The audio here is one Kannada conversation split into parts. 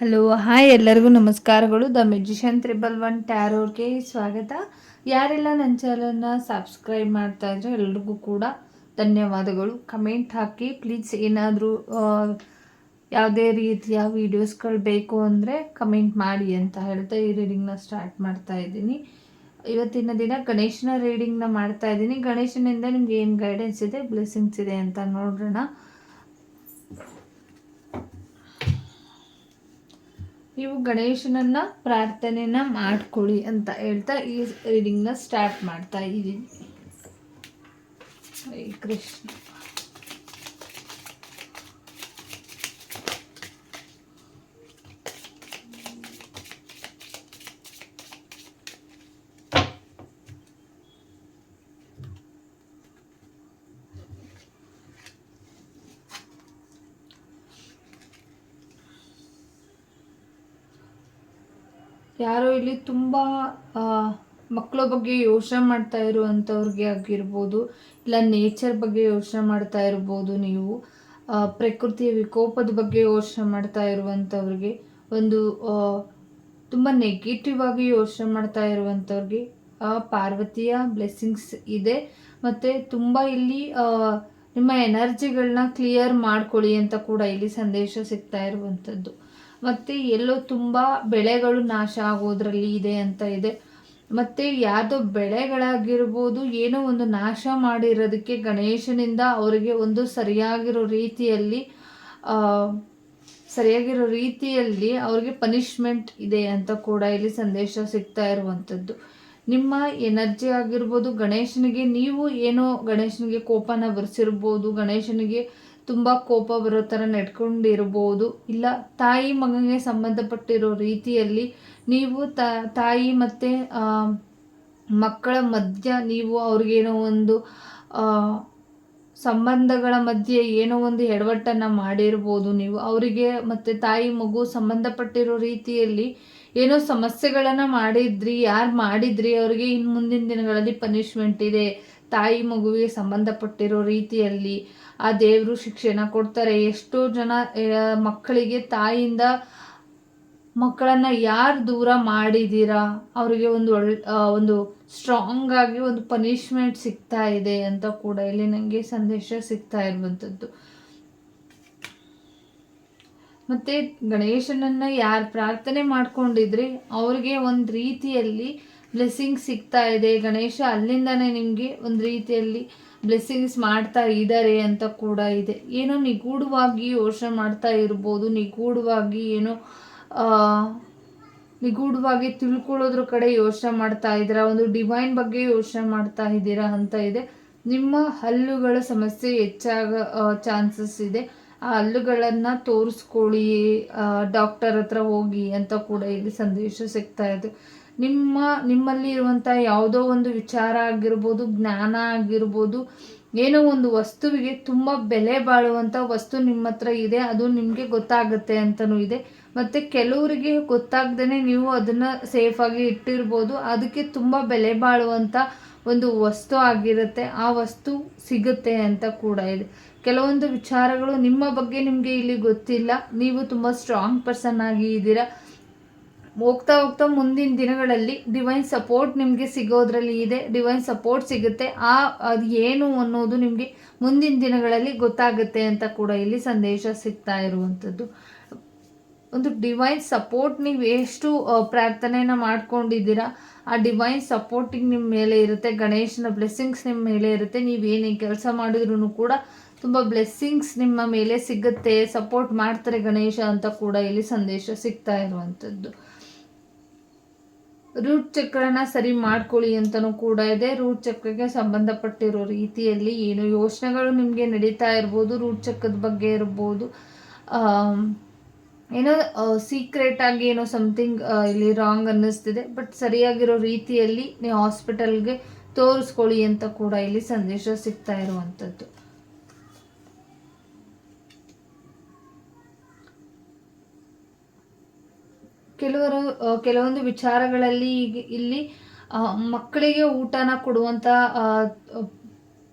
ಹಲೋ, ಹಾಯ್ ಎಲ್ಲರಿಗೂ ನಮಸ್ಕಾರಗಳು. ದ ಮೆಜಿಷಿಯನ್ ತ್ರಿಬಲ್ ಒನ್ ಟ್ಯಾರೋರ್ಗೆ ಸ್ವಾಗತ. ಯಾರೆಲ್ಲ ನನ್ನ ಚಾನಲ್ನ ಸಬ್ಸ್ಕ್ರೈಬ್ ಮಾಡ್ತಾ ಇದ್ರೆ ಎಲ್ರಿಗೂ ಕೂಡ ಧನ್ಯವಾದಗಳು. ಕಮೆಂಟ್ ಹಾಕಿ, ಪ್ಲೀಸ್ ಏನಾದರೂ ಯಾವುದೇ ರೀತಿಯ ವೀಡಿಯೋಸ್ಗಳು ಬೇಕು ಅಂದರೆ ಕಮೆಂಟ್ ಮಾಡಿ ಅಂತ ಹೇಳ್ತಾ ಈ ರೀಡಿಂಗ್ನ ಸ್ಟಾರ್ಟ್ ಮಾಡ್ತಾ ಇದ್ದೀನಿ. ಇವತ್ತಿನ ದಿನ ಗಣೇಶನ ರೀಡಿಂಗ್ನ ಮಾಡ್ತಾ ಇದ್ದೀನಿ. ಗಣೇಶನಿಂದ ನಿಮ್ಗೆ ಏನು ಗೈಡೆನ್ಸ್ ಇದೆ ಬ್ಲೆಸ್ಸಿಂಗ್ಸ್ ಇದೆ ಅಂತ ನೋಡೋಣ ನೀವು ಗಣೇಶನನ್ನ ಪ್ರಾರ್ಥನೆನ ಮಾಡ್ಕೊಳ್ಳಿ ಅಂತ ಹೇಳ್ತಾ ಈ ರೀಡಿಂಗ್ನ ಸ್ಟಾರ್ಟ್ ಮಾಡ್ತಾ ಇದ್ದೀನಿ. ಕೃಷ್ಣ. ಯಾರೋ ಇಲ್ಲಿ ತುಂಬ ಮಕ್ಕಳ ಬಗ್ಗೆ ಯೋಚನೆ ಮಾಡ್ತಾ ಇರುವಂಥವ್ರಿಗೆ ಆಗಿರ್ಬೋದು, ಇಲ್ಲ ನೇಚರ್ ಬಗ್ಗೆ ಯೋಚನೆ ಮಾಡ್ತಾ ಇರ್ಬೋದು ನೀವು ಪ್ರಕೃತಿಯ ವಿಕೋಪದ ಬಗ್ಗೆ ಯೋಚನೆ ಮಾಡ್ತಾ ಇರುವಂಥವ್ರಿಗೆ, ಒಂದು ತುಂಬ ನೆಗೆಟಿವ್ ಆಗಿ ಯೋಚನೆ ಮಾಡ್ತಾ ಇರುವಂಥವ್ರಿಗೆ ಪಾರ್ವತಿಯ ಬ್ಲೆಸ್ಸಿಂಗ್ಸ್ ಇದೆ. ಮತ್ತು ತುಂಬ ಇಲ್ಲಿ ನಿಮ್ಮ ಎನರ್ಜಿಗಳನ್ನ ಕ್ಲಿಯರ್ ಮಾಡ್ಕೊಳ್ಳಿ ಅಂತ ಕೂಡ ಇಲ್ಲಿ ಸಂದೇಶ ಸಿಗ್ತಾ ಇರುವಂಥದ್ದು. ಮತ್ತು ಎಲ್ಲೋ ತುಂಬ ಬೆಳೆಗಳು ನಾಶ ಆಗೋದ್ರಲ್ಲಿ ಇದೆ ಅಂತ ಇದೆ. ಮತ್ತು ಯಾವುದೋ ಬೆಳೆಗಳಾಗಿರ್ಬೋದು, ಏನೋ ಒಂದು ನಾಶ ಮಾಡಿರೋದಕ್ಕೆ ಗಣೇಶನಿಂದ ಅವರಿಗೆ ಒಂದು ಸರಿಯಾಗಿರೋ ರೀತಿಯಲ್ಲಿ ಸರಿಯಾಗಿರೋ ರೀತಿಯಲ್ಲಿ ಅವ್ರಿಗೆ ಪನಿಷ್ಮೆಂಟ್ ಇದೆ ಅಂತ ಕೂಡ ಇಲ್ಲಿ ಸಂದೇಶ ಸಿಗ್ತಾ ಇರುವಂಥದ್ದು. ನಿಮ್ಮ ಎನರ್ಜಿ ಆಗಿರ್ಬೋದು, ಗಣೇಶನಿಗೆ ನೀವು ಏನೋ ಗಣೇಶನಿಗೆ ಕೋಪನ ಬರೆಸಿರ್ಬೋದು, ಗಣೇಶನಿಗೆ ತುಂಬ ಕೋಪ ಬರೋ ಥರ ನಡ್ಕೊಂಡಿರ್ಬೋದು. ಇಲ್ಲ, ತಾಯಿ ಮಗನಿಗೆ ಸಂಬಂಧಪಟ್ಟಿರೋ ರೀತಿಯಲ್ಲಿ ನೀವು ತಾಯಿ ಮತ್ತು ಮಕ್ಕಳ ಮಧ್ಯ ನೀವು ಅವ್ರಿಗೇನೋ ಒಂದು ಸಂಬಂಧಗಳ ಮಧ್ಯೆ ಏನೋ ಒಂದು ಎಡವಟ್ಟನ್ನು ಮಾಡಿರ್ಬೋದು ನೀವು. ಅವರಿಗೆ ಮತ್ತು ತಾಯಿ ಮಗು ಸಂಬಂಧಪಟ್ಟಿರೋ ರೀತಿಯಲ್ಲಿ ಏನೋ ಸಮಸ್ಯೆಗಳನ್ನು ಮಾಡಿದ್ರಿ, ಯಾರು ಮಾಡಿದ್ರಿ, ಅವರಿಗೆ ಇನ್ನು ಮುಂದಿನ ದಿನಗಳಲ್ಲಿ ಪನಿಷ್ಮೆಂಟ್ ಇದೆ. ತಾಯಿ ಮಗುವಿಗೆ ಸಂಬಂಧಪಟ್ಟಿರೋ ರೀತಿಯಲ್ಲಿ ಆ ದೇವರು ಶಿಕ್ಷೆನ ಕೊಡ್ತಾರೆ. ಎಷ್ಟೋ ಜನ ಮಕ್ಕಳಿಗೆ ತಾಯಿಯಿಂದ ಮಕ್ಕಳನ್ನ ಯಾರು ದೂರ ಮಾಡಿದ್ದೀರಾ ಅವರಿಗೆ ಒಂದು ಒಳ್ಳೆ ಒಂದು ಸ್ಟ್ರಾಂಗ್ ಆಗಿ ಒಂದು ಪನಿಷ್ಮೆಂಟ್ ಸಿಗ್ತಾ ಇದೆ ಅಂತ ಕೂಡ ಇಲ್ಲಿ ನನಗೆ ಸಂದೇಶ ಸಿಗ್ತಾ ಇರುವಂಥದ್ದು. ಮತ್ತು ಗಣೇಶನನ್ನು ಯಾರು ಪ್ರಾರ್ಥನೆ ಮಾಡ್ಕೊಂಡಿದ್ರೆ, ಅವ್ರಿಗೆ ಒಂದು ರೀತಿಯಲ್ಲಿ ಬ್ಲೆಸ್ಸಿಂಗ್ ಸಿಗ್ತಾ ಇದೆ. ಗಣೇಶ ಅಲ್ಲಿಂದನೇ ನಿಮಗೆ ಒಂದು ರೀತಿಯಲ್ಲಿ ಬ್ಲೆಸ್ಸಿಂಗ್ಸ್ ಮಾಡ್ತಾ ಇದ್ದಾರೆ ಅಂತ ಕೂಡ ಇದೆ. ಏನೋ ನಿಗೂಢವಾಗಿ ಯೋಚನೆ ಮಾಡ್ತಾ ಇರ್ಬೋದು, ನಿಗೂಢವಾಗಿ ಏನೋ ನಿಗೂಢವಾಗಿ ತಿಳ್ಕೊಳ್ಳೋದ್ರ ಕಡೆ ಯೋಚನೆ ಮಾಡ್ತಾ ಇದ್ದೀರಾ? ಒಂದು ಡಿವೈನ್ ಬಗ್ಗೆ ಯೋಚನೆ ಮಾಡ್ತಾ ಇದ್ದೀರಾ ಅಂತ ಇದೆ. ನಿಮ್ಮ ಹಲ್ಲುಗಳ ಸಮಸ್ಯೆ ಹೆಚ್ಚಾಗ ಚಾನ್ಸಸ್ ಇದೆ. ಆ ಹಲ್ಲುಗಳನ್ನು ತೋರಿಸ್ಕೊಳ್ಳಿ ಡಾಕ್ಟರ್ ಹತ್ರ ಹೋಗಿ ಅಂತ ಕೂಡ ಇಲ್ಲಿ ಸಂದೇಶ ಸಿಗ್ತಾ ಇದೆ. ನಿಮ್ಮ, ನಿಮ್ಮಲ್ಲಿ ಇರುವಂಥ ಯಾವುದೋ ಒಂದು ವಿಚಾರ ಆಗಿರ್ಬೋದು, ಜ್ಞಾನ ಆಗಿರ್ಬೋದು, ಏನೋ ಒಂದು ವಸ್ತುವಿಗೆ ತುಂಬ ಬೆಲೆ ಬಾಳುವಂಥ ವಸ್ತು ನಿಮ್ಮ ಹತ್ರ ಇದೆ, ಅದು ನಿಮಗೆ ಗೊತ್ತಾಗುತ್ತೆ ಅಂತಲೂ ಇದೆ. ಮತ್ತು ಕೆಲವರಿಗೆ ಗೊತ್ತಾಗ್ದೇ ನೀವು ಅದನ್ನು ಸೇಫಾಗಿ ಇಟ್ಟಿರ್ಬೋದು, ಅದಕ್ಕೆ ತುಂಬ ಬೆಲೆ ಬಾಳುವಂಥ ಒಂದು ವಸ್ತು ಆಗಿರುತ್ತೆ, ಆ ವಸ್ತು ಸಿಗುತ್ತೆ ಅಂತ ಕೂಡ ಇದೆ. ಕೆಲವೊಂದು ವಿಚಾರಗಳು ನಿಮ್ಮ ಬಗ್ಗೆ ನಿಮಗೆ ಇಲ್ಲಿ ಗೊತ್ತಿಲ್ಲ, ನೀವು ತುಂಬ ಸ್ಟ್ರಾಂಗ್ ಪರ್ಸನ್ ಆಗಿ ಇದ್ದೀರಾ ಹೋಗ್ತಾ ಹೋಗ್ತಾ ಮುಂದಿನ ದಿನಗಳಲ್ಲಿ ಡಿವೈನ್ ಸಪೋರ್ಟ್ ನಿಮಗೆ ಸಿಗೋದ್ರಲ್ಲಿ ಇದೆ ಡಿವೈನ್ ಸಪೋರ್ಟ್ ಸಿಗುತ್ತೆ. ಆ, ಅದು ಏನು ಅನ್ನೋದು ನಿಮಗೆ ಮುಂದಿನ ದಿನಗಳಲ್ಲಿ ಗೊತ್ತಾಗುತ್ತೆ ಅಂತ ಕೂಡ ಇಲ್ಲಿ ಸಂದೇಶ ಸಿಗ್ತಾ ಇರುವಂಥದ್ದು. ಒಂದು ಡಿವೈನ್ ಸಪೋರ್ಟ್ ನೀವು ಎಷ್ಟು ಪ್ರಾರ್ಥನೆಯನ್ನ ಮಾಡ್ಕೊಂಡಿದ್ದೀರಾ, ಆ ಡಿವೈನ್ ಸಪೋರ್ಟಿಂಗ್ ನಿಮ್ಮ ಮೇಲೆ ಇರುತ್ತೆ, ಗಣೇಶನ ಬ್ಲೆಸ್ಸಿಂಗ್ಸ್ ನಿಮ್ಮ ಮೇಲೆ ಇರುತ್ತೆ. ನೀವೇನೇ ಕೆಲಸ ಮಾಡಿದ್ರೂ ಕೂಡ ತುಂಬ ಬ್ಲೆಸ್ಸಿಂಗ್ಸ್ ನಿಮ್ಮ ಮೇಲೆ ಸಿಗುತ್ತೆ. ಸಪೋರ್ಟ್ ಮಾಡ್ತಾರೆ ಗಣೇಶ ಅಂತ ಕೂಡ ಇಲ್ಲಿ ಸಂದೇಶ ಸಿಗ್ತಾ ಇರುವಂಥದ್ದು. ರೂಟ್ ಚಕ್ರನ ಸರಿ ಮಾಡ್ಕೊಳ್ಳಿ ಅಂತಲೂ ಕೂಡ ಇದೆ. ರೂಟ್ ಚಕ್ರಕ್ಕೆ ಸಂಬಂಧಪಟ್ಟಿರೋ ರೀತಿಯಲ್ಲಿ ಏನು ಯೋಚನೆಗಳು ನಿಮಗೆ ನಡೀತಾ ಇರ್ಬೋದು ರೂಟ್ ಚಕ್ರದ ಬಗ್ಗೆ ಇರ್ಬೋದು. ಏನೋ ಸೀಕ್ರೆಟ್ ಆಗಿ ಏನೋ ಸಮಥಿಂಗ್ ಇಲ್ಲಿ ರಾಂಗ್ ಅನ್ನಿಸ್ತಿದೆ. ಬಟ್ ಸರಿಯಾಗಿರೋ ರೀತಿಯಲ್ಲಿ ನೀವು ಹಾಸ್ಪಿಟಲ್ಗೆ ತೋರಿಸ್ಕೊಳ್ಳಿ ಅಂತ ಕೂಡ ಇಲ್ಲಿ ಸಂದೇಶ ಸಿಗ್ತಾ ಇರುವಂಥದ್ದು. ಕೆಲವರು ಕೆಲವೊಂದು ವಿಚಾರಗಳಲ್ಲಿ ಇಲ್ಲಿ ಮಕ್ಕಳಿಗೆ ಊಟನ ಕೊಡುವಂಥ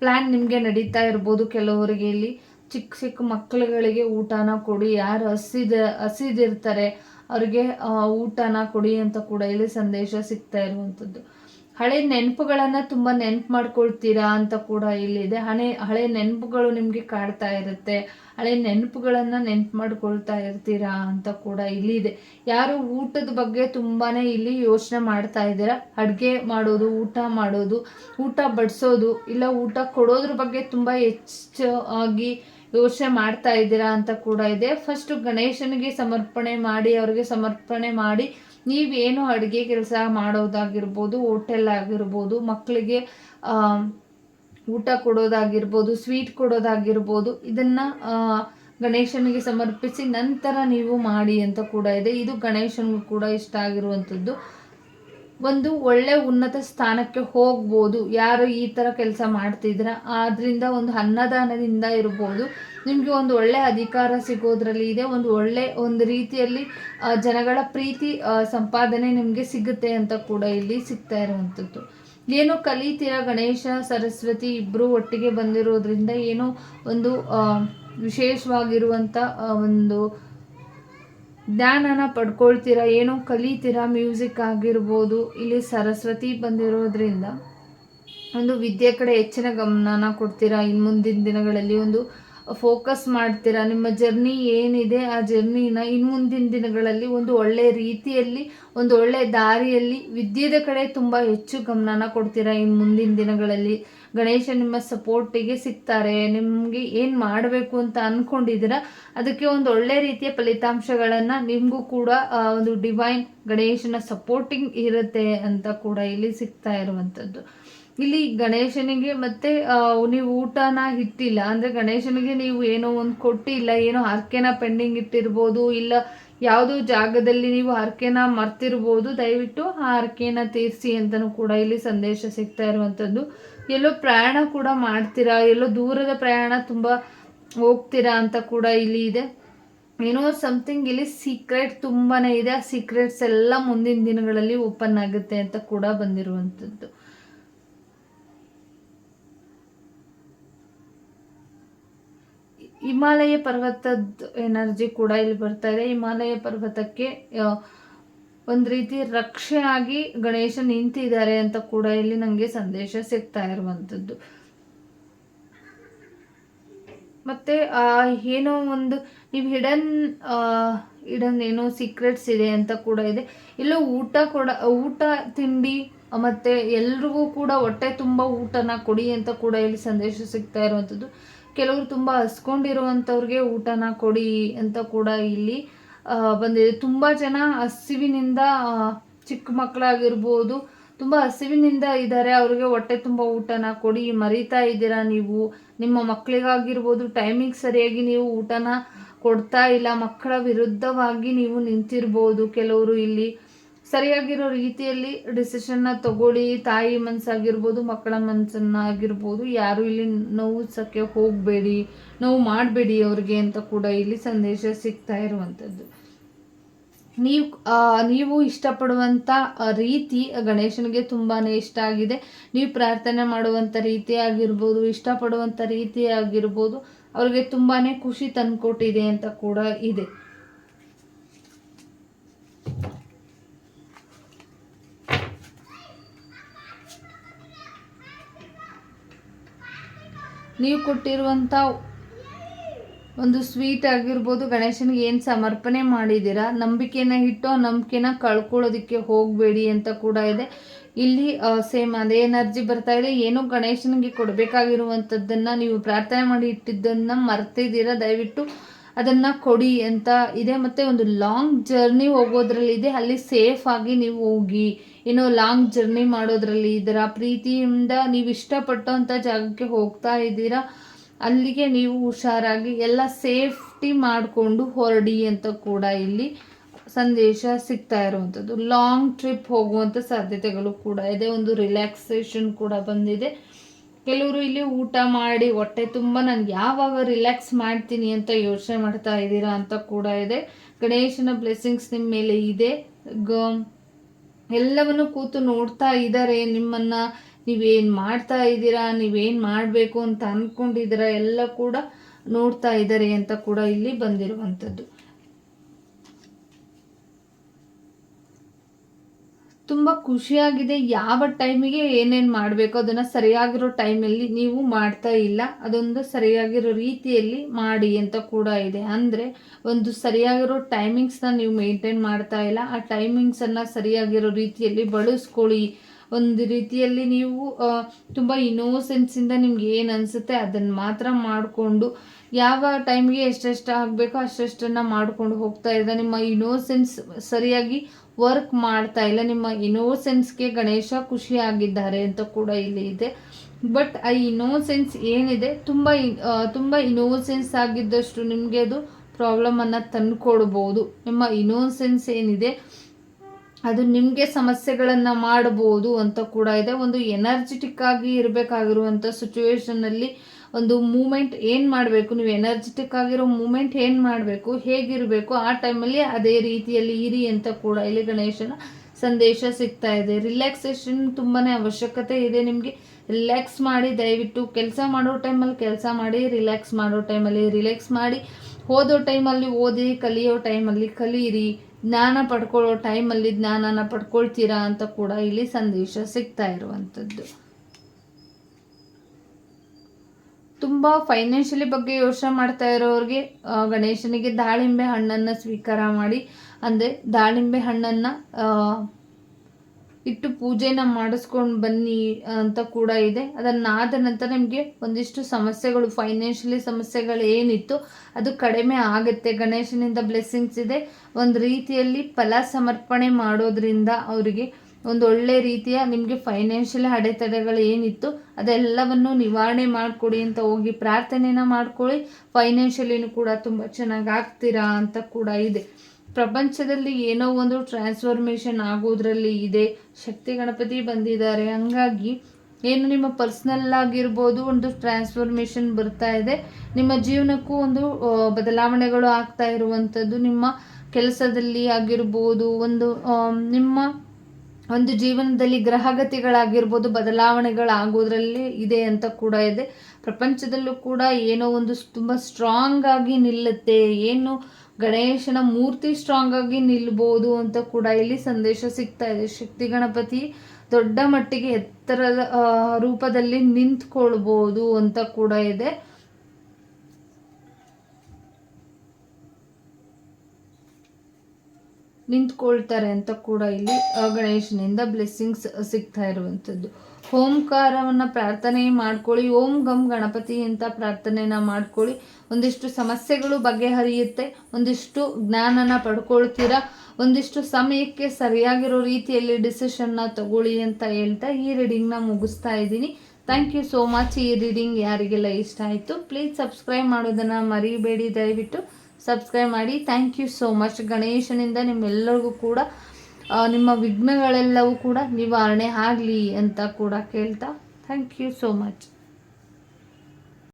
ಪ್ಲ್ಯಾನ್ ನಿಮಗೆ ನಡೀತಾ ಇರ್ಬೋದು ಕೆಲವರಿಗೆ ಇಲ್ಲಿ. ಚಿಕ್ಕ ಚಿಕ್ಕ ಮಕ್ಕಳುಗಳಿಗೆ ಊಟನ ಕೊಡಿ, ಯಾರು ಹಸಿದ, ಹಸಿದಿರ್ತಾರೆ, ಅವ್ರಿಗೆ ಊಟನ ಕೊಡಿ ಅಂತ ಕೂಡ ಇಲ್ಲಿ ಸಂದೇಶ ಸಿಗ್ತಾ ಇರುವಂಥದ್ದು ಹಳೆ ನೆನಪುಗಳನ್ನ ತುಂಬಾ ನೆನ್ಪು ಮಾಡ್ಕೊಳ್ತೀರಾ ಅಂತ ಕೂಡ ಇಲ್ಲಿದೆ. ಹಳೆ ಹಳೆ ನೆನಪುಗಳು ನಿಮ್ಗೆ ಕಾಡ್ತಾ ಇರುತ್ತೆ. ಹಳೆ ನೆನಪುಗಳನ್ನ ನೆನ್ಪು ಮಾಡ್ಕೊಳ್ತಾ ಇರ್ತೀರಾ ಅಂತ ಕೂಡ ಇಲ್ಲಿ ಇದೆ ಯಾರು ಊಟದ ಬಗ್ಗೆ ತುಂಬಾನೇ ಇಲ್ಲಿ ಯೋಚನೆ ಮಾಡ್ತಾ ಇದ್ದೀರಾ? ಅಡುಗೆ ಮಾಡೋದು, ಊಟ ಮಾಡೋದು, ಊಟ ಬಡಿಸೋದು, ಇಲ್ಲ ಊಟ ಕೊಡೋದ್ರ ಬಗ್ಗೆ ತುಂಬಾ ಹೆಚ್ಚಾಗಿ ಯೋಚನೆ ಮಾಡ್ತಾ ಇದ್ದೀರಾ ಅಂತ ಕೂಡ ಇದೆ. ಫಸ್ಟ್ ಗಣೇಶನಿಗೆ ಸಮರ್ಪಣೆ ಮಾಡಿ, ಅವ್ರಿಗೆ ಸಮರ್ಪಣೆ ಮಾಡಿ ನೀವೇನು ಅಡುಗೆ ಕೆಲಸ ಮಾಡೋದಾಗಿರ್ಬೋದು, ಹೋಟೆಲ್ ಆಗಿರ್ಬೋದು ಮಕ್ಕಳಿಗೆ ಊಟ ಕೊಡೋದಾಗಿರ್ಬೋದು, ಸ್ವೀಟ್ ಕೊಡೋದಾಗಿರ್ಬೋದು, ಇದನ್ನ ಗಣೇಶನಿಗೆ ಸಮರ್ಪಿಸಿ ನಂತರ ನೀವು ಮಾಡಿ ಅಂತ ಕೂಡ ಇದೆ. ಇದು ಗಣೇಶನಿಗೂ ಕೂಡ ಇಷ್ಟ ಆಗಿರುವಂಥದ್ದು. ಒಂದು ಒಳ್ಳೆ ಉನ್ನತ ಸ್ಥಾನಕ್ಕೆ ಹೋಗ್ಬೋದು. ಯಾರು ಈ ಥರ ಕೆಲಸ ಮಾಡ್ತಿದ್ರ? ಆದ್ರಿಂದ ಒಂದು ಅನ್ನದಾನದಿಂದ ಇರ್ಬೋದು. ನಿಮಗೆ ಒಂದು ಒಳ್ಳೆ ಅಧಿಕಾರ ಸಿಗೋದ್ರಲ್ಲಿ ಇದೆ. ಒಂದು ಒಳ್ಳೆ ಒಂದು ರೀತಿಯಲ್ಲಿ ಜನಗಳ ಪ್ರೀತಿ ಸಂಪಾದನೆ ನಿಮಗೆ ಸಿಗುತ್ತೆ ಅಂತ ಕೂಡ ಇಲ್ಲಿ ಸಿಗ್ತಾ ಇರುವಂಥದ್ದು. ಏನೋ ಕಲಿತೀರ ಗಣೇಶ, ಸರಸ್ವತಿ ಇಬ್ಬರು ಒಟ್ಟಿಗೆ ಬಂದಿರೋದ್ರಿಂದ ಏನೋ ಒಂದು ವಿಶೇಷವಾಗಿರುವಂಥ ಒಂದು ಜ್ಞಾನನ ಪಡ್ಕೊಳ್ತೀರಾ, ಏನೋ ಕಲಿತೀರಾ, ಮ್ಯೂಸಿಕ್ ಆಗಿರ್ಬೋದು, ಇಲ್ಲಿ ಸರಸ್ವತಿ ಬಂದಿರೋದ್ರಿಂದ ಒಂದು ವಿದ್ಯೆ ಕಡೆ ಹೆಚ್ಚಿನ ಗಮನನ ಕೊಡ್ತೀರಾ ಇನ್ನು ಮುಂದಿನ ದಿನಗಳಲ್ಲಿ ಒಂದು ಫೋಕಸ್ ಮಾಡ್ತೀರಾ, ನಿಮ್ಮ ಜರ್ನಿ ಏನಿದೆ, ಆ ಜರ್ನಿನ ಇನ್ನು ಮುಂದಿನ ದಿನಗಳಲ್ಲಿ ಒಂದು ಒಳ್ಳೆ ರೀತಿಯಲ್ಲಿ, ಒಂದು ಒಳ್ಳೆ ದಾರಿಯಲ್ಲಿ ವಿದ್ಯೆದ ಕಡೆ ತುಂಬ ಹೆಚ್ಚು ಗಮನನ ಕೊಡ್ತೀರಾ ಇನ್ನು ಮುಂದಿನ ದಿನಗಳಲ್ಲಿ? ಗಣೇಶ ನಿಮ್ಮ ಸಪೋರ್ಟಿಗೆ ಸಿಗ್ತಾರೆ, ನಿಮಗೆ ಏನು ಮಾಡಬೇಕು ಅಂತ ಅಂದ್ಕೊಂಡಿದ್ದೀರಾ ಅದಕ್ಕೆ ಒಂದು ಒಳ್ಳೆ ರೀತಿಯ ಫಲಿತಾಂಶಗಳನ್ನು ನಿಮಗೂ ಕೂಡ ಒಂದು ಡಿವೈನ್ ಗಣೇಶನ ಸಪೋರ್ಟಿಂಗ್ ಇರುತ್ತೆ ಅಂತ ಕೂಡ ಇಲ್ಲಿ ಸಿಗ್ತಾ ಇರುವಂಥದ್ದು. ಇಲ್ಲಿ ಗಣೇಶನಿಗೆ ಮತ್ತೆ ನೀವು ಊಟನ ಇಟ್ಟಿಲ್ಲ ಅಂದ್ರೆ ಗಣೇಶನಿಗೆ ನೀವು ಏನೋ ಒಂದು ಕೊಟ್ಟಿಲ್ಲ, ಏನೋ ಹರಕೆನ ಪೆಂಡಿಂಗ್ ಇಟ್ಟಿರ್ಬೋದು, ಇಲ್ಲ ಯಾವುದೋ ಜಾಗದಲ್ಲಿ ನೀವು ಹರಕೆನ ಮರ್ತಿರ್ಬೋದು, ದಯವಿಟ್ಟು ಆ ಹರಕೆನ ತೀರಿಸಿ ಅಂತಲೂ ಕೂಡ ಇಲ್ಲಿ ಸಂದೇಶ ಸಿಗ್ತಾ ಇರುವಂಥದ್ದು. ಎಲ್ಲೋ ಪ್ರಯಾಣ ಕೂಡ ಮಾಡ್ತೀರಾ? ಎಲ್ಲೋ ದೂರದ ಪ್ರಯಾಣ ತುಂಬ ಹೋಗ್ತೀರಾ ಅಂತ ಕೂಡ ಇಲ್ಲಿ ಇದೆ. ಏನೋ ಸಮಥಿಂಗ್ ಇಲ್ಲಿ ಸೀಕ್ರೆಟ್ ತುಂಬಾನೇ ಇದೆ. ಆ ಸೀಕ್ರೆಟ್ಸ್ ಎಲ್ಲ ಮುಂದಿನ ದಿನಗಳಲ್ಲಿ ಓಪನ್ ಆಗುತ್ತೆ ಅಂತ ಕೂಡ ಬಂದಿರುವಂಥದ್ದು. ಹಿಮಾಲಯ ಪರ್ವತದ ಎನರ್ಜಿ ಕೂಡ ಇಲ್ಲಿ ಬರ್ತಾ ಇದೆ. ಹಿಮಾಲಯ ಪರ್ವತಕ್ಕೆ ಒಂದ್ ರೀತಿ ರಕ್ಷೆ ಆಗಿ ಗಣೇಶ ನಿಂತಿದ್ದಾರೆ ಅಂತ ಕೂಡ ಇಲ್ಲಿ ನನಗೆ ಸಂದೇಶ ಸಿಗ್ತಾ ಇರುವಂಥದ್ದು. ಮತ್ತೆ ಏನೋ ಒಂದು, ನೀವು ಹಿಡನ್ ಹಿಡನ್ ಏನೋ ಸೀಕ್ರೆಟ್ಸ್ ಇದೆ ಅಂತ ಕೂಡ ಇದೆ. ಎಲ್ಲೋ ಊಟ ಕೊಡ, ಊಟ ತಿಂಡಿ, ಮತ್ತೆ ಎಲ್ರಿಗೂ ಕೂಡ ಹೊಟ್ಟೆ ತುಂಬ ಊಟನ ಕೊಡಿ ಅಂತ ಕೂಡ ಇಲ್ಲಿ ಸಂದೇಶ ಸಿಗ್ತಾ ಇರುವಂಥದ್ದು. ಕೆಲವರು ತುಂಬ ಹಸ್ಕೊಂಡಿರುವಂಥವ್ರಿಗೆ ಊಟನ ಕೊಡಿ ಅಂತ ಕೂಡ ಇಲ್ಲಿ ಬಂದಿದೆ. ತುಂಬ ಜನ ಹಸಿವಿನಿಂದ ಚಿಕ್ಕ ಮಕ್ಕಳಾಗಿರ್ಬೋದು, ತುಂಬ ಹಸಿವಿನಿಂದ ಇದ್ದಾರೆ. ಅವ್ರಿಗೆ ಹೊಟ್ಟೆ ತುಂಬ ಊಟನ ಕೊಡಿ, ಮರಿತಾ ಇದ್ದೀರಾ ನೀವು? ನಿಮ್ಮ ಮಕ್ಕಳಿಗಾಗಿರ್ಬೋದು ಟೈಮಿಗೆ ಸರಿಯಾಗಿ ನೀವು ಊಟನ ಕೊಡ್ತಾ ಇಲ್ಲ. ಮಕ್ಕಳ ವಿರುದ್ಧವಾಗಿ ನೀವು ನಿಂತಿರ್ಬೋದು. ಕೆಲವರು ಇಲ್ಲಿ ಸರಿಯಾಗಿರೋ ರೀತಿಯಲ್ಲಿ ಡಿಸಿಷನ್ನ ತಗೊಳ್ಳಿ. ತಾಯಿ ಮನಸ್ಸಾಗಿರ್ಬೋದು ಮಕ್ಕಳ ಮನಸ್ಸನ್ನಾಗಿರ್ಬೋದು ಯಾರು ಇಲ್ಲಿ ನೋವಿಸಕ್ಕೆ ಹೋಗಬೇಡಿ, ನೋವು ಮಾಡಬೇಡಿ ಅವ್ರಿಗೆ ಅಂತ ಕೂಡ ಇಲ್ಲಿ ಸಂದೇಶ ಸಿಗ್ತಾ ಇರುವಂಥದ್ದು. ನೀವು ನೀವು ಇಷ್ಟಪಡುವಂಥ ರೀತಿ ಗಣೇಶನಿಗೆ ತುಂಬಾ ಇಷ್ಟ ಆಗಿದೆ. ನೀವು ಪ್ರಾರ್ಥನೆ ಮಾಡುವಂಥ ರೀತಿ ಆಗಿರ್ಬೋದು ಇಷ್ಟಪಡುವಂಥ ರೀತಿ ಆಗಿರ್ಬೋದು, ಅವ್ರಿಗೆ ತುಂಬಾ ಖುಷಿ ತಂದುಕೊಟ್ಟಿದೆ ಅಂತ ಕೂಡ ಇದೆ. ನೀವು ಕೊಟ್ಟಿರುವಂಥ ಒಂದು ಸ್ವೀಟ್ ಆಗಿರ್ಬೋದು, ಗಣೇಶನಿಗೆ ಏನು ಸಮರ್ಪಣೆ ಮಾಡಿದ್ದೀರಾ, ನಂಬಿಕೆನ ಇಟ್ಟು ಆ ನಂಬಿಕೆನ ಕಳ್ಕೊಳ್ಳೋದಕ್ಕೆ ಹೋಗಬೇಡಿ ಅಂತ ಕೂಡ ಇದೆ. ಇಲ್ಲಿ ಸೇಮ್ ಅದೇ ಎನರ್ಜಿ ಬರ್ತಾ ಇದೆ. ಏನೋ ಗಣೇಶನಿಗೆ ಕೊಡಬೇಕಾಗಿರುವಂಥದ್ದನ್ನು ನೀವು ಪ್ರಾರ್ಥನೆ ಮಾಡಿ ಇಟ್ಟಿದ್ದನ್ನು ಮರ್ತಿದ್ದೀರಾ? ದಯವಿಟ್ಟು ಅದನ್ನ ಕೊಡಿ ಅಂತ ಇದೆ. ಮತ್ತೆ ಒಂದು ಲಾಂಗ್ ಜರ್ನಿ ಹೋಗೋದ್ರಲ್ಲಿ ಇದೆ. ಅಲ್ಲಿ ಸೇಫ್ ಆಗಿ ನೀವು ಹೋಗಿ, ಏನೋ ಲಾಂಗ್ ಜರ್ನಿ ಮಾಡೋದ್ರಲ್ಲಿ ಇದರ ಪ್ರೀತಿಯಿಂದ ನೀವು ಇಷ್ಟಪಟ್ಟಂಥ ಜಾಗಕ್ಕೆ ಹೋಗ್ತಾ ಇದ್ದೀರಾ, ಅಲ್ಲಿಗೆ ನೀವು ಹುಷಾರಾಗಿ ಎಲ್ಲ ಸೇಫ್ಟಿ ಮಾಡಿಕೊಂಡು ಹೊರಡಿ ಅಂತ ಕೂಡ ಇಲ್ಲಿ ಸಂದೇಶ ಸಿಗ್ತಾ ಇರುವಂಥದ್ದು ಲಾಂಗ್ ಟ್ರಿಪ್ ಹೋಗುವಂಥ ಸಾಧ್ಯತೆಗಳು ಕೂಡ ಇದೆ. ಒಂದು ರಿಲ್ಯಾಕ್ಸೇಷನ್ ಕೂಡ ಬಂದಿದೆ. ಕೆಲವರು ಇಲ್ಲಿ ಊಟ ಮಾಡಿ ಹೊಟ್ಟೆ ತುಂಬ ನಾನು ಯಾವಾಗ ರಿಲ್ಯಾಕ್ಸ್ ಮಾಡ್ತೀನಿ ಅಂತ ಯೋಚನೆ ಮಾಡ್ತಾ ಇದ್ದೀರಾ ಅಂತ ಕೂಡ ಇದೆ. ಗಣೇಶನ ಬ್ಲೆಸ್ಸಿಂಗ್ಸ್ ನಿಮ್ಮ ಮೇಲೆ ಇದೆ. ಗ ಎಲ್ಲವನ್ನು ಕೂತು ನೋಡ್ತಾ ಇದ್ದಾರೆ. ನಿಮ್ಮನ್ನು ನೀವೇನು ಮಾಡ್ತಾ ಇದ್ದೀರಾ, ನೀವೇನು ಮಾಡಬೇಕು ಅಂತ ಅಂದ್ಕೊಂಡಿದ್ದೀರಾ ಎಲ್ಲ ಕೂಡ ನೋಡ್ತಾ ಇದ್ದಾರೆ ಅಂತ ಕೂಡ ಇಲ್ಲಿ ಬಂದಿರುವಂಥದ್ದು. ತುಂಬ ಖುಷಿಯಾಗಿದೆ ಯಾವ ಟೈಮಿಗೆ ಏನೇನು ಮಾಡಬೇಕು, ಅದನ್ನು ಸರಿಯಾಗಿರೋ ಟೈಮಲ್ಲಿ ನೀವು ಮಾಡ್ತಾ ಇಲ್ಲ, ಅದೊಂದು ಸರಿಯಾಗಿರೋ ರೀತಿಯಲ್ಲಿ ಮಾಡಿ ಅಂತ ಕೂಡ ಇದೆ. ಅಂದರೆ ಒಂದು ಸರಿಯಾಗಿರೋ ಟೈಮಿಂಗ್ಸ್ನ ನೀವು ಮೇಂಟೈನ್ ಮಾಡ್ತಾ ಇಲ್ಲ, ಆ ಟೈಮಿಂಗ್ಸನ್ನು ಸರಿಯಾಗಿರೋ ರೀತಿಯಲ್ಲಿ ಬಳಸ್ಕೊಳ್ಳಿ. ಒಂದು ರೀತಿಯಲ್ಲಿ ನೀವು ತುಂಬ ಇನ್ನೋಸೆನ್ಸಿಂದ ನಿಮ್ಗೆ ಏನು ಅನಿಸುತ್ತೆ ಅದನ್ನು ಮಾತ್ರ ಮಾಡಿಕೊಂಡು ಯಾವ ಟೈಮ್ಗೆ ಎಷ್ಟೆಷ್ಟು ಆಗಬೇಕೋ ಅಷ್ಟೆಷ್ಟನ್ನು ಮಾಡ್ಕೊಂಡು ಹೋಗ್ತಾ ಇದ್ದ ನಿಮ್ಮ ಇನೋಸೆನ್ಸ್ ಸರಿಯಾಗಿ ವರ್ಕ್ ಮಾಡ್ತಾ ಇಲ್ಲ. ನಿಮ್ಮ ಇನೋಸೆನ್ಸ್ಗೆ ಗಣೇಶ ಖುಷಿಯಾಗಿದ್ದಾರೆ ಅಂತ ಕೂಡ ಇಲ್ಲಿ ಇದೆ. ಬಟ್ ಆ ಇನೋಸೆನ್ಸ್ ಏನಿದೆ, ತುಂಬ ತುಂಬ ಇನೋಸೆನ್ಸ್ ಆಗಿದ್ದಷ್ಟು ನಿಮಗೆ ಅದು ಪ್ರಾಬ್ಲಮನ್ನು ತಂದುಕೊಡ್ಬೋದು. ನಿಮ್ಮ ಇನೋಸೆನ್ಸ್ ಏನಿದೆ ಅದು ನಿಮಗೆ ಸಮಸ್ಯೆಗಳನ್ನು ಮಾಡಬಹುದು ಅಂತ ಕೂಡ ಇದೆ. ಒಂದು ಎನರ್ಜೆಟಿಕ್ ಆಗಿ ಇರಬೇಕಾಗಿರುವಂಥ ಸಿಚುವೇಶನಲ್ಲಿ ಒಂದು ಮೂಮೆಂಟ್ ಏನು ಮಾಡಬೇಕು? ನೀವು ಎನರ್ಜೆಟಿಕ್ ಆಗಿರೋ ಮೂಮೆಂಟ್ ಏನು ಮಾಡಬೇಕು? ಹೇಗಿರಬೇಕು? ಆ ಟೈಮಲ್ಲಿ ಅದೇ ರೀತಿಯಲ್ಲಿ ಇರಿ ಅಂತ ಕೂಡ ಇಲ್ಲಿ ಗಣೇಶನ ಸಂದೇಶ ಸಿಗ್ತಾ ಇದೆ. ರಿಲ್ಯಾಕ್ಸೇಷನ್ ತುಂಬಾ ಅವಶ್ಯಕತೆ ಇದೆ ನಿಮಗೆ. ರಿಲ್ಯಾಕ್ಸ್ ಮಾಡಿ, ದಯವಿಟ್ಟು ಕೆಲಸ ಮಾಡೋ ಟೈಮಲ್ಲಿ ಕೆಲಸ ಮಾಡಿ ರಿಲ್ಯಾಕ್ಸ್ ಮಾಡೋ ಟೈಮಲ್ಲಿ ರಿಲ್ಯಾಕ್ಸ್ ಮಾಡಿ. ಓದೋ ಟೈಮಲ್ಲಿ ಓದಿ, ಕಲಿಯೋ ಟೈಮಲ್ಲಿ ಕಲೀರಿ. ಜ್ಞಾನ ಪಡ್ಕೊಳ್ಳೋ ಟೈಮಲ್ಲಿ ಜ್ಞಾನನ ಪಡ್ಕೊಳ್ತೀರಾ ಅಂತ ಕೂಡ ಇಲ್ಲಿ ಸಂದೇಶ ಸಿಗ್ತಾ ಇರುವಂಥದ್ದು. ತುಂಬ ಫೈನಾನ್ಷಿಯಲಿ ಬಗ್ಗೆ ಯೋಚನೆ ಮಾಡ್ತಾ ಇರೋರಿಗೆ ಗಣೇಶನಿಗೆ ದಾಳಿಂಬೆ ಹಣ್ಣನ್ನು ಸ್ವೀಕಾರ ಮಾಡಿ, ಅಂದರೆ ದಾಳಿಂಬೆ ಹಣ್ಣನ್ನು ಇಟ್ಟು ಪೂಜೆನ ಮಾಡಿಸ್ಕೊಂಡು ಬನ್ನಿ ಅಂತ ಕೂಡ ಇದೆ. ಅದನ್ನಾದ ನಂತರ ನಿಮಗೆ ಒಂದಿಷ್ಟು ಸಮಸ್ಯೆಗಳು ಫೈನಾನ್ಷಿಯಲಿ ಸಮಸ್ಯೆಗಳು ಏನಿತ್ತು, ಅದು ಕಡಿಮೆ ಆಗುತ್ತೆ. ಗಣೇಶನಿಂದ ಬ್ಲೆಸ್ಸಿಂಗ್ಸ್ ಇದೆ. ಒಂದು ರೀತಿಯಲ್ಲಿ ಫಲ ಸಮರ್ಪಣೆ ಮಾಡೋದ್ರಿಂದ ಅವರಿಗೆ ಒಂದು ಒಳ್ಳೆ ರೀತಿಯ ನಿಮಗೆ ಫೈನಾನ್ಷಿಯಲ್ ಅಡೆತಡೆಗಳು ಏನಿತ್ತು, ಅದೆಲ್ಲವನ್ನು ನಿವಾರಣೆ ಮಾಡಿಕೊಡಿ ಅಂತ ಹೋಗಿ ಪ್ರಾರ್ಥನೆನ ಮಾಡ್ಕೊಳ್ಳಿ ಫೈನಾನ್ಷಿಯಲಿನೂ ಕೂಡ ತುಂಬ ಚೆನ್ನಾಗಿ ಆಗ್ತೀರಾ ಅಂತ ಕೂಡ ಇದೆ. ಪ್ರಪಂಚದಲ್ಲಿ ಏನೋ ಒಂದು ಟ್ರಾನ್ಸ್ಫಾರ್ಮೇಷನ್ ಆಗೋದ್ರಲ್ಲಿ ಇದೆ. ಶಕ್ತಿ ಗಣಪತಿ ಬಂದಿದ್ದಾರೆ. ಹಂಗಾಗಿ ಏನು ನಿಮ್ಮ ಪರ್ಸ್ನಲ್ ಆಗಿರ್ಬೋದು ಒಂದು ಟ್ರಾನ್ಸ್ಫಾರ್ಮೇಷನ್ ಬರ್ತಾ ಇದೆ. ನಿಮ್ಮ ಜೀವನಕ್ಕೂ ಒಂದು ಬದಲಾವಣೆಗಳು ಆಗ್ತಾ ಇರುವಂಥದ್ದು ನಿಮ್ಮ ಕೆಲಸದಲ್ಲಿ ಆಗಿರ್ಬೋದು, ಒಂದು ನಿಮ್ಮ ಒಂದು ಜೀವನದಲ್ಲಿ ಗ್ರಹಗತಿಗಳಾಗಿರ್ಬೋದು, ಬದಲಾವಣೆಗಳಾಗೋದ್ರಲ್ಲಿ ಇದೆ ಅಂತ ಕೂಡ ಇದೆ. ಪ್ರಪಂಚದಲ್ಲೂ ಕೂಡ ಏನೋ ಒಂದು ತುಂಬ ಸ್ಟ್ರಾಂಗ್ ಆಗಿ ನಿಲ್ಲುತ್ತೆ. ಏನು ಗಣೇಶನ ಮೂರ್ತಿ ಸ್ಟ್ರಾಂಗ್ ಆಗಿ ನಿಲ್ಬೋದು ಅಂತ ಕೂಡ ಇಲ್ಲಿ ಸಂದೇಶ ಸಿಗ್ತಾ ಇದೆ. ಶಕ್ತಿ ಗಣಪತಿ ದೊಡ್ಡ ಮಟ್ಟಿಗೆ ಎತ್ತರದ ರೂಪದಲ್ಲಿ ನಿಂತ್ಕೊಳ್ಬೋದು ಅಂತ ಕೂಡ ಇದೆ. ನಿಂತ್ಕೊಳ್ತಾರೆ ಅಂತ ಕೂಡ ಇಲ್ಲಿ ಗಣೇಶನಿಂದ ಬ್ಲೆಸ್ಸಿಂಗ್ಸ್ ಸಿಗ್ತಾ ಇರುವಂಥದ್ದು. ಓಂಕಾರವನ್ನು ಪ್ರಾರ್ಥನೆ ಮಾಡ್ಕೊಳ್ಳಿ, ಓಂ ಗಮ್ ಗಣಪತಿ ಅಂತ ಪ್ರಾರ್ಥನೆನ ಮಾಡ್ಕೊಳ್ಳಿ. ಒಂದಿಷ್ಟು ಸಮಸ್ಯೆಗಳು ಬಗೆಹರಿಯುತ್ತೆ, ಒಂದಿಷ್ಟು ಜ್ಞಾನನ ಪಡ್ಕೊಳ್ತೀರಾ, ಒಂದಿಷ್ಟು ಸಮಯಕ್ಕೆ ಸರಿಯಾಗಿರೋ ರೀತಿಯಲ್ಲಿ ಡಿಸಿಷನ್ನ ತಗೊಳ್ಳಿ ಅಂತ ಹೇಳ್ತಾ ಈ ರೀಡಿಂಗ್ನ ಮುಗಿಸ್ತಾ ಇದ್ದೀನಿ. Thank you so much. ಈ ರೀಡಿಂಗ್ ಯಾರಿಗೆಲ್ಲ ಇಷ್ಟ ಆಯಿತು, ಪ್ಲೀಸ್ ಸಬ್ಸ್ಕ್ರೈಬ್ ಮಾಡೋದನ್ನು ಮರಿಬೇಡಿ. ದಯವಿಟ್ಟು ಸಬ್ಸ್ಕ್ರೈಬ್ ಮಾಡಿ. Thank you so much. ಗಣೇಶನಿಂದ ನಿಮ್ಮೆಲ್ಲರಿಗೂ ಕೂಡ ನಿಮ್ಮ ವಿಘ್ನಗಳೆಲ್ಲವೂ ಕೂಡ ನಿವಾರಣೆ ಆಗಲಿ ಅಂತ ಕೂಡ ಕೇಳ್ತಾ. Thank you so much